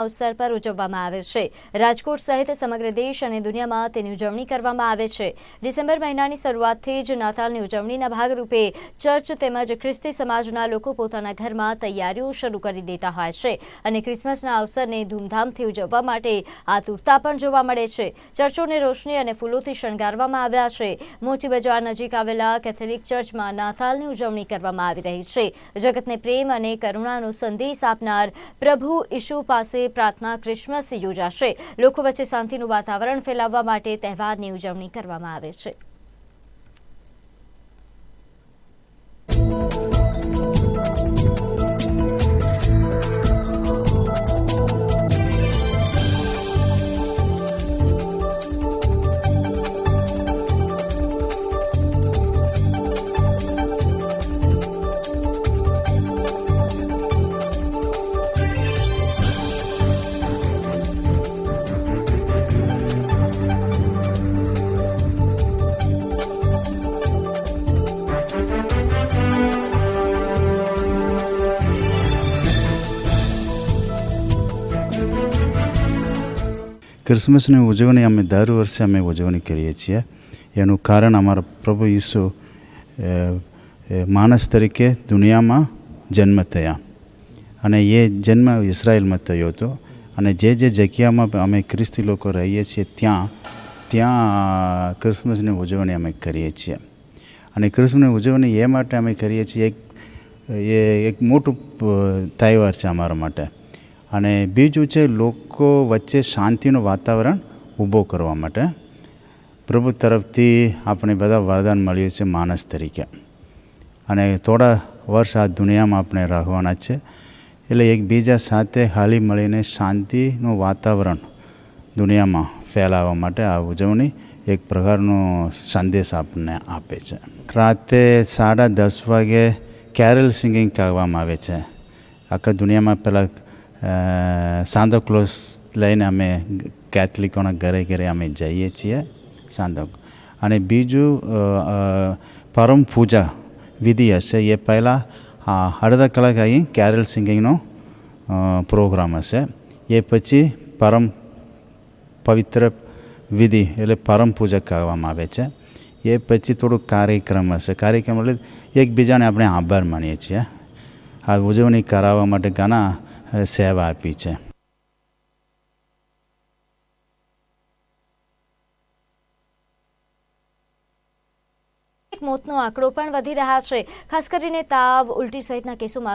અવસર પર ઉજવવામાં આવે છે. રાજકોટ સહિત સમગ્ર દેશ અને દુનિયામાં તેની ઉજવણી કરવામાં આવે છે. ડિસેમ્બર મહિનાની શરૂઆતથી જ નાતાલની ઉજવણીના ભાગરૂપે ચર્ચ તેમજ ખ્રિસ્તી સમાજના લોકો પોતાના ઘરમાં તૈયારીઓ શરૂ કરી દેતા હોય છે અને ક્રિસમસના અવસરને ધૂમધામથી ઉજવવા માટે આતુરતા પણ જોવા મળે છે. ચર્ચોને રોશની અને ફૂલોથી શણગારવામાં આવ્યા છે. મોચી બજાર નજીક આવેલા કેથોલિક ચર્ચમાં નાતાલની ઉજવણી કરવામાં આવી રહી છે. જગતને પ્રેમ અને કરુણાનો સંદેશ આપનાર પ્રભુ ઈશુ પાસે પ્રાર્થના ક્રિસમસ યોજાશે. લોકો વચ્ચે શાંતિનું વાતાવરણ ફેલાવવા માટે તહેવારની ઉજવણી કરવામાં આવે છે. ક્રિસમસની ઉજવણી અમે દર વર્ષે અમે ઉજવણી કરીએ છીએ. એનું કારણ અમારા પ્રભુ ઈસુ માણસ તરીકે દુનિયામાં જન્મ થયા. અને એ જન્મ ઇઝરાયલમાં થયો હતો. અને જે જે જગ્યામાં અમે ખ્રિસ્તી લોકો રહીએ છીએ ત્યાં ત્યાં ક્રિસમસની ઉજવણી અમે કરીએ છીએ. અને ક્રિસમસની ઉજવણી એ માટે અમે કરીએ છીએ, એક, એ, એક મોટું તહેવાર છે અમારા માટે. અને બીજું છે, લોકો વચ્ચે શાંતિનું વાતાવરણ ઊભો કરવા માટે પ્રભુ તરફથી આપણે બધા વરદાન મળ્યું છે માણસ તરીકે. અને થોડા વર્ષ આ દુનિયામાં આપણે રહેવાના છે. એટલે એકબીજા સાથે હાલી મળીને શાંતિનું વાતાવરણ દુનિયામાં ફેલાવવા માટે આ ઉજવણી એક પ્રકારનો સંદેશ આપણને આપે છે. રાતે સાડા દસ વાગે કેરલ સિંગિંગ કરવામાં આવે છે. આખા દુનિયામાં પહેલાં સાંતો ક્લોઝ લઈને અમે કેથલિકોના ઘરે ઘરે અમે જઈએ છીએ સાંતો અને બીજું પરમ પૂજા વિધિ હશે એ પહેલાં અડધા કલાક અહીં કેરલ સિંગિંગનો પ્રોગ્રામ હશે. એ પછી પરમ પવિત્ર વિધિ એટલે પરમ પૂજા કહેવામાં આવે છે. એ પછી થોડું કાર્યક્રમ હશે. કાર્યક્રમ એટલે એકબીજાને આપણે આભાર માનીએ છીએ. આ ઉજવણી કરાવવા માટે ઘણા સેવા આપી છે. મોતનો આંકડો પણ વધી રહ્યા છે. ખાસ કરીને તાવ, ઉલટી સહિતના કેસોમાં